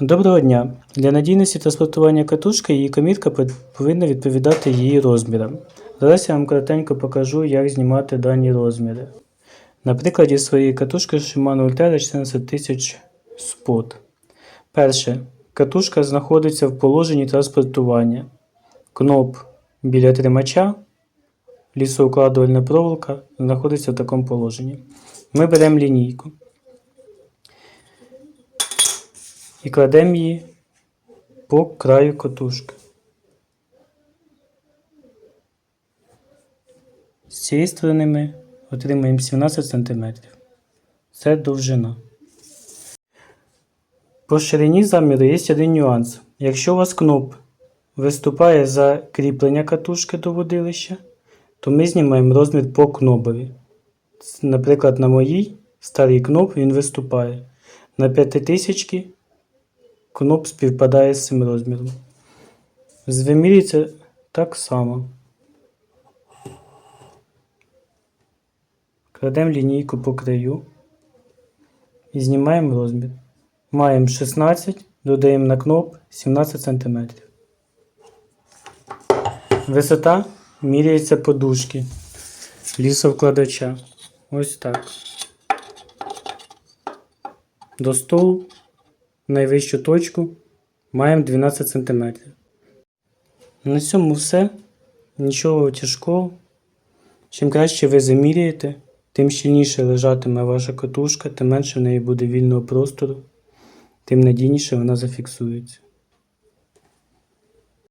Доброго дня! Для надійності транспортування катушки її комірка повинна відповідати її розмірам. Зараз я вам коротенько покажу, як знімати дані розміри. На прикладі своєї катушки Shimano Ultegra 14000 Spot. Перше. Катушка знаходиться в положенні транспортування. Кноп біля тримача, лісоукладувальна проволока знаходиться в такому положенні. Ми беремо лінійку і кладемо її по краю катушки. З цієї сторони ми отримаємо 17 см. Це довжина. По ширині заміру є один нюанс. Якщо у вас кноп виступає за кріплення катушки до водилища, то ми знімаємо розмір по кнобові. Наприклад, на моїй старий кноп він виступає. На 5000 кноп співпадає з цим розміром. З так само. Кладемо лінійку по краю і знімаємо розмір. Маємо 16, додаємо на кноп 17 см. Висота міряється по дужки лісовкладача. Ось так. До столу найвищу точку маємо 12 см. На цьому все. Нічого тяжкого. Чим краще ви заміряєте, тим щільніше лежатиме ваша катушка, тим менше в неї буде вільного простору, тим надійніше вона зафіксується.